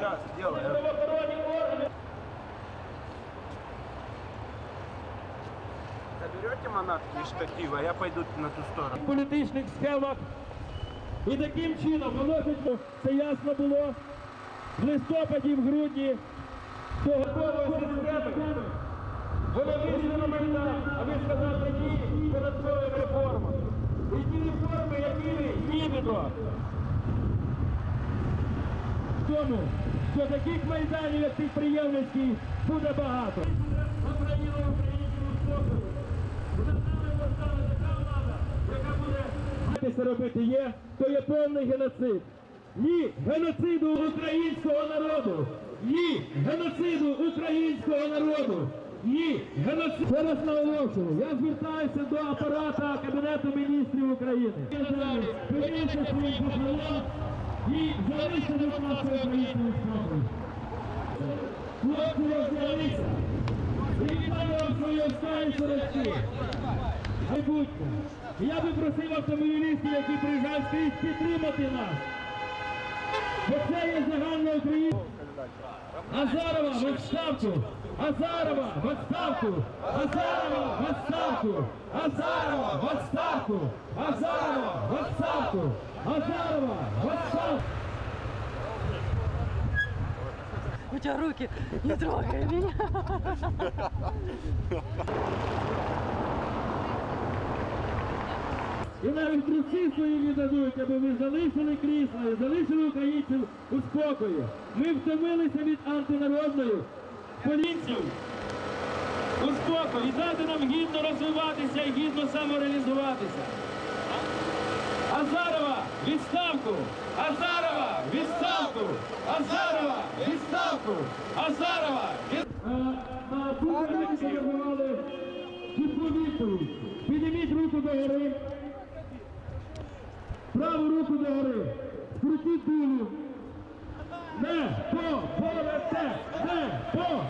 Сейчас, сделаю. Заберете манатки из штатива, я пойду на ту сторону. політичних схемах. І таким чином виносить, це ясно було в листопаді, в грудні до готової системи. Вони вийшли на Майдан, а ви сказали ні податковим реформам. І ті реформи, які нібито. Тому, що таких майданів, як підприємницький, буде багато. Це робити є, то є повний геноцид. Ні геноциду українського народу! Ні геноциду українського народу! Ні геноциду! Ще раз наголошую, я звертаюся до апарата Кабінету міністрів України. Прийміться своїх послів і залиште до нас українського спокою. Хлопці розділися! І вітаю вам свої останні сорочки! майбутнє. І я би просив автомобілістів, які приїжджають скрізь, підтримати нас. Бо це є загальна Україна. Азарова в відставку! Азарова в відставку! Азарова в відставку! Азарова в відставку! Азарова в відставку! Азарова в! У тебя руки не трогай меня. І навіть труси свої віддадуть, аби ви залишили крісла і залишили українців у спокої. Ми втомилися від антинародної поліців у спокій і дати нам гідно розвиватися і гідно самореалізуватися. Азарова, відставку! Азарова, відставку! Азарова, відставку! Азарова, відставку! Відповідь. Підніміть руку догори. Праву руку догори. Скрутіть дулю. Не по полете! Не по